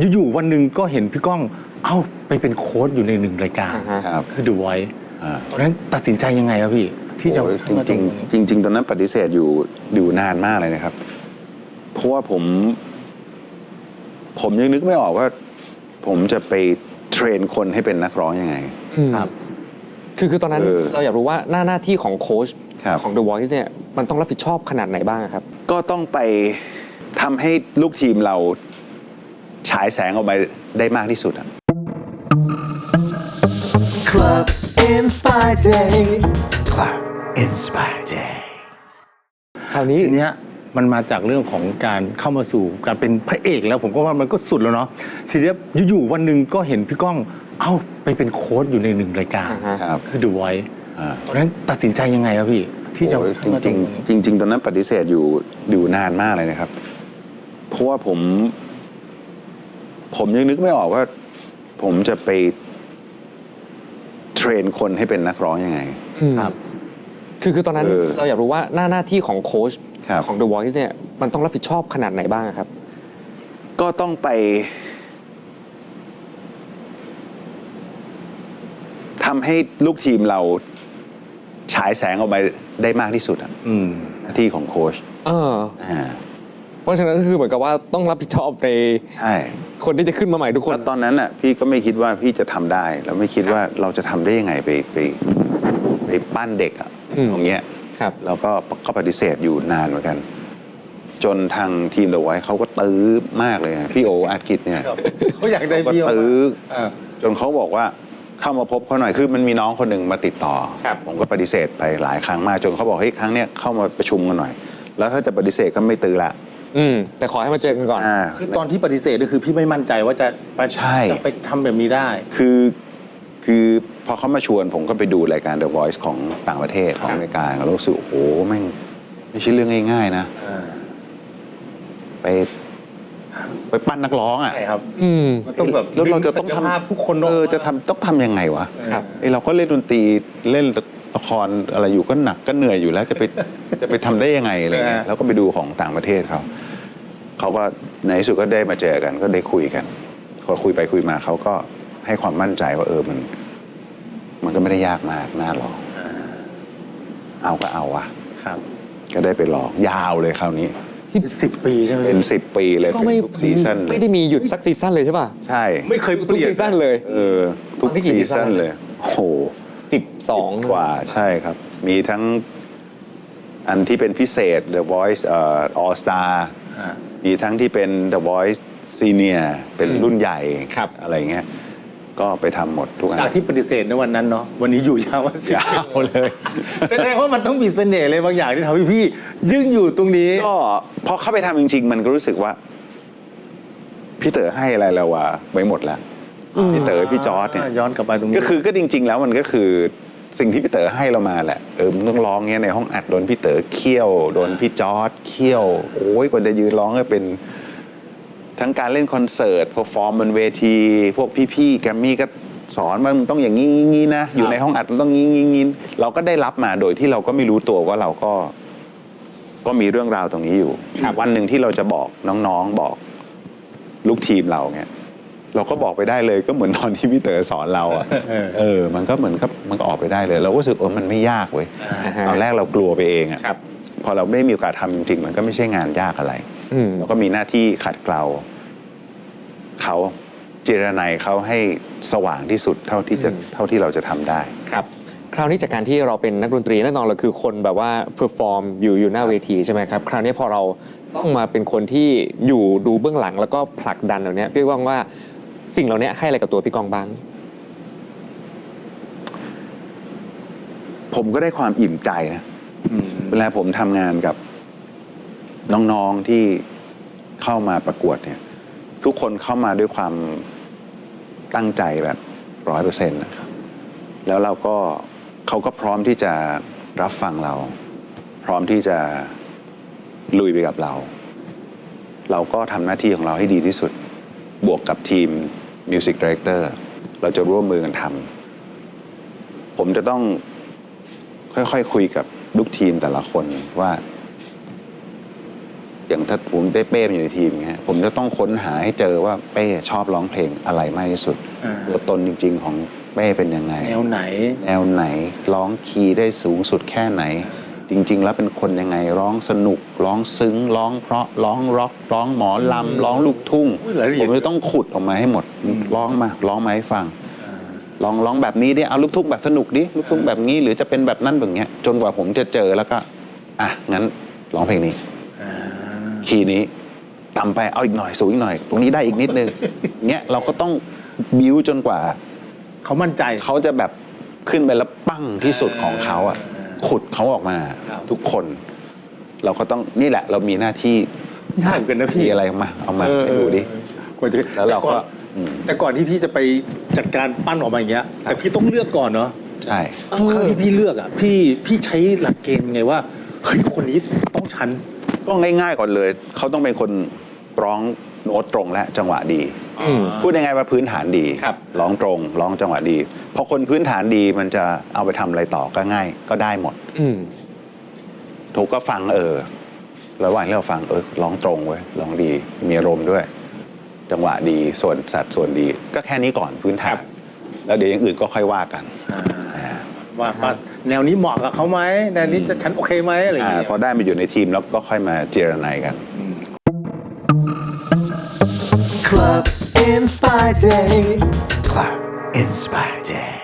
อยู่ๆวันหนึ่งก็เห็นพี่ก้อง เอ้าไปเป็นโค้ชอยู่ในหนึ่งรายการอ่าฮะครับ คือ The Voice อ่าตอนนั้นตัดสินใจยังไงครับพี่ที่จะโอ้ยเข้ามาจริงตรงนี้ๆจริง ๆ ตอนนั้นปฏิเสธอยู่อยู่นานมากเลยนะครับ เพราะว่าผม ผมยังนึกไม่ออกว่า ผมจะไปเทรนคนให้เป็นนักร้องยังไงครับ คือคือตอนนั้นเออเราอยากรู้ว่าหน้าหน้าที่ของโค้ชครับของ The Voice เนี่ยมันต้องรับผิดชอบขนาดไหนบ้างครับ ก็ต้องไปทำให้ลูกทีมเราฉายแสงออกไปได้มากที่สุดอะ Club Inspire Day. Club Inspire Day. คราวนี้ทีเนี้ยมันมาจากเรื่องของการเข้ามาสู่การเป็นพระเอกแล้วผมก็ว่ามันก็สุดแล้วเนาะทีเนี้ยอยู่ๆวันหนึ่งก็เห็นพี่ก้อง เอ้าไปเป็นโค้ชอยู่ในหนึ่งรายการอ่าฮะ ครับคือ The Voice อ่า ตอนนั้นตัดสินใจยังไงครับพี่ ที่จะโอ้ยเข้ามาจริงตรงนี้ ๆจริง ๆ ตอนนั้นปฏิเสธอยู่อยู่นานมากเลยนะครับ เพราะว่าผม ผมยังนึกไม่ออกว่า ผมจะไป เทรนคนให้เป็นนักร้องยังไง ครับ คือคือตอนนั้นเออเราอยากรู้ว่าหน้าหน้าที่ของโค้ชครับ ของ The Voice เนี่ยมันต้องรับผิดชอบขนาดไหนบ้างครับ ก็ต้องไปทำให้ลูกทีมเราฉายแสงออกไปได้มากที่สุดอะอืม หน้าที่ของโค้ชเออ อ่า เพราะฉะนั้นก็คือเหมือนกับว่าต้องรับผิดชอบในใช่คนที่จะขึ้นมาใหม่ทุกคน แล้วตอนนั้นอะพี่ก็ไม่คิดว่าพี่จะทำได้แล้วไม่คิดว่าเราจะทำได้ยังไงไปไปไปปั้นเด็กอะอืมตรงเนี้ย ครับ แล้วก็ก็ปฏิเสธอยู่นานเหมือนกัน จนทางทีมเดอะไว้เขาก็ตื้อมากเลยนะพี่โออาร์กิตเนี่ยเขาอยากได้ก็พี่ออกตื้อมาจนเขาบอกว่าเข้ามาพบเขาหน่อยคือมันมีน้องคนหนึ่งมาติดต่อ ครับผมก็ปฏิเสธไปหลายครั้งมากจนเขาบอกเฮ้ยครั้งเนี้ยเข้ามาประชุมกันหน่อย แล้วถ้าจะปฏิเสธก็ไม่ตื้อละ อืม แต่ขอให้มาเจอกันก่อน อ่า คือตอนที่ปฏิเสธก็คือพี่ไม่มั่นใจว่าจะไปใช่ จะไปทำแบบนี้ได้ คือคือพอเขามาชวนผมก็ไปดูรายการ The Voice ของต่างประเทศของอเมริกาก็รู้สึกโอ้โหแม่งไม่ใช่เรื่องง่ายๆนะไป ไปปั้นนักร้องอะใช่ครับ อืม มันต้องแบบแล้วเราจะต้องดึศักยภาพทำทุกคนเออออกมาจะทำต้องทำยังไงวะครับ ไอเราก็เล่นดนตรีเล่นละครอะไรอยู่ก็หนักก็เหนื่อยอยู่แล้วจะไป จะไปทำได้ยังไงอะไรเงี้ยแล้วก็ไปดูของต่างประเทศเขา เขาก็ในที่สุดก็ได้มาเจอกัน ก็ได้คุยกันพอคุยไปคุยมาเขาก็ให้ความมั่นใจว่าเออมัน มันก็ไม่ได้ยากมากน่าลองเอาก็เอาวะครับ ก็ได้ไปลองยาวเลยคราวนี้สิบปีใช่ไหมเป็นสิบปีเลยก็ไม่เป็นทุกซีซั่นเลไม่ยได้มีหยุดสักซีซั่นเลยใช่ป่ะใช่ไม่เคยเปทุกลี่ยนซีซั่นเลย เออทุกนี่กี่ซีซีซั่ซั่นน เลยโอ้โห 12 กว่าใช่ครับ มีทั้งอันที่เป็นพิเศษ The Voice เอ่อ All Star อ่า มีทั้งที่เป็น The Voice Senior เป็นรุ่นใหญ่ครับ อะไรเงี้ยก็ไปทำหมดทุกอันจากที่ปฏิเสธในวันนั้นเนาะวันนี้อยู่ยาวว่าสิบยาวเลย แสดงว่ามันต้องมีเสน่ห์เลยบางอย่างที่ทำให้พี่ยืนอยู่ตรงนี้ ก็พอเข้าไปทำจริง ๆ มันก็รู้สึกว่า พี่เต๋อให้อะไรเราวะไว้หมดแล้วพี่เต๋อพี่จอร์ดเนี่ย ย้อนกลับไปตรงนี้ ก็คือก็จริง ๆ แล้วมันก็คือ สิ่งที่พี่เต๋อให้เรามาแหละเออมึงต้องร้องเงี้ยในห้องอัดโดนพี่เต๋อเคี่ยวโดนพี่จอร์ดเคี่ยวโอ้ยกว่าจะยืนร้องก็เป็น ทั้งการเล่นคอนเสิร์ตเพอร์ฟอร์มบนเวที พวกพี่ๆแกรมมี่ก็สอนว่ามึงต้องอย่างนี้งี้นะอยู่ในห้องอัดมันต้องงี้งี้งี้เราก็ได้รับมาโดยที่เราก็ไม่รู้ตัวว่าเราก็ ก็มีเรื่องราวตรงนี้อยู่วันหนึ่งที่เราจะบอกน้องๆบอก ลูกทีมเราเนี่ย เราก็บอกไปได้เลยก็เหมือนตอนที่พี่เต๋อสอนเราอะเออเออ มันก็เหมือนกับมันก็ออกไปได้เลย เราก็รู้สึกเออมันไม่ยากเว้ยอ่าฮะตอนแรกเรากลัวไปเองอะครับพอเราไม่ได้มีโอกาสทำจริงๆมันก็ไม่ใช่งานยากอะไรอืมเราก็มีหน้าที่ขัดเกลาเขาเจรนายเขาให้สว่างที่สุดเท่าที่จะอืมเท่าที่เราจะทำได้ครับคราวนี้จากการที่เราเป็นนักดนตรีแน่นอนเราคือคนแบบว่าเพอร์ฟอร์มอยู่อยู่หน้าเวทีใช่ไหมครับ คราวนี้พอเราต้องมาเป็นคนที่อยู่ดูเบื้องหลังแล้วก็ผลักดันเหล่านี้พี่ว่างว่า สิ่งเหล่านี้ให้อะไรกับตัวพี่กองบ้าง ผมก็ได้ความอิ่มใจนะอืมเวลาผมทำงานกับน้องๆที่เข้ามาประกวดเนี่ย ทุกคนเข้ามาด้วยความตั้งใจแบบร้อยเปอร์เซ็นต์แล้วเราก็เขาก็พร้อมที่จะรับฟังเรา พร้อมที่จะลุยไปกับเรา เราก็ทำหน้าที่ของเราให้ดีที่สุด บวกกับทีมมิวสิกดีเรคเตอร์เราจะร่วมมือกันทำผมจะต้องค่อยๆคุยกับลูกทีมแต่ละคนว่า อย่างถ้าผมได้เป้มาอยู่ในทีมอย่างเงี้ยผมจะต้องค้นหาให้เจอว่าเป้ชอบร้องเพลงอะไรมากที่สุดอ่าตัวตนจริง ๆ ของเป้เป็นยังไง แนวไหน แนวไหนร้องคีย์ได้สูงสุดแค่ไหน จริง ๆ แล้วเป็นคนยังไงร้องสนุกร้องซึ้งร้องเพราะร้องร็อกร้องหมอลำร้องลูกทุ่งอุ้ยรายละเอีผยดมจะต้องขุดออกมาให้หมดร้องมาร้องมาให้ฟัง ลองร้องแบบนี้ดิเอาลูกทุ่งแบบสนุกดิลูกทุ่งแบบนี้หรือจะเป็นแบบนั้นแบบเนี้ยจนกว่าผมจะเจอแล้วก็อะงั้นร้องเพลงนี้คีย์นี้ต่ำไปเอาอีกหน่อยสูงอีกหน่อย ตรงนี้ได้อีกนิดนึงเงี้ยเราก็ต้องบิวจนกว่า เขามั่นใจ เขาจะแบบขึ้นไปแล้วปั้งที่สุดของเขาอะ ขุดเขาออกมาครับ ทุกคน เราก็ต้องนี่แหละ เรามีหน้าที่ยากเหมือนกันนะพี่มีอะไรมา เอามาเออให้ดูดิ กว่าจะแล้วเราก็ต่อนอืม แต่ก่อนที่พี่จะไปจัดการปั้นออกมาอย่างเงี้ย แต่พี่ต้องเลือกก่อนเนาะใช่ ทุกครั้งที่พี่เลือกอะพี่พี่ใช้หลักเกณฑ์ยังไงว่าเฮ้ยคนนี้ต้องชัน ก็ง่ายๆก่อนเลย เขาต้องเป็นคนร้อง โน้ตตรงและจังหวะดี อืม พูดยังไงว่าพื้นฐานดีครับ ร้องตรงร้องจังหวะดีพอคนพื้นฐานดีมันจะเอาไปทำอะไรต่อก็ง่าย ก็ได้หมด อืมถูกก็ฟังเออ ระหว่างที่เราฟังเออร้องตรงเว้ยร้องดี มีอารมณ์ด้วย จังหวะดีส่วนสัดส่วนดี ก็แค่นี้ก่อนพื้นฐาน แล้วเดี๋ยวอย่างอื่นก็ค่อยว่ากันอ่าว่าว่าแนวนี้เหมาะกับเขาไหมแนวนี้จะฉันโอเคไหมอะไรอย่างอาเงี้ยพอได้มาอยู่ในทีมแล้วก็ค่อยมาเจรนายกัน Club Inspire Day. Club Inspire Day.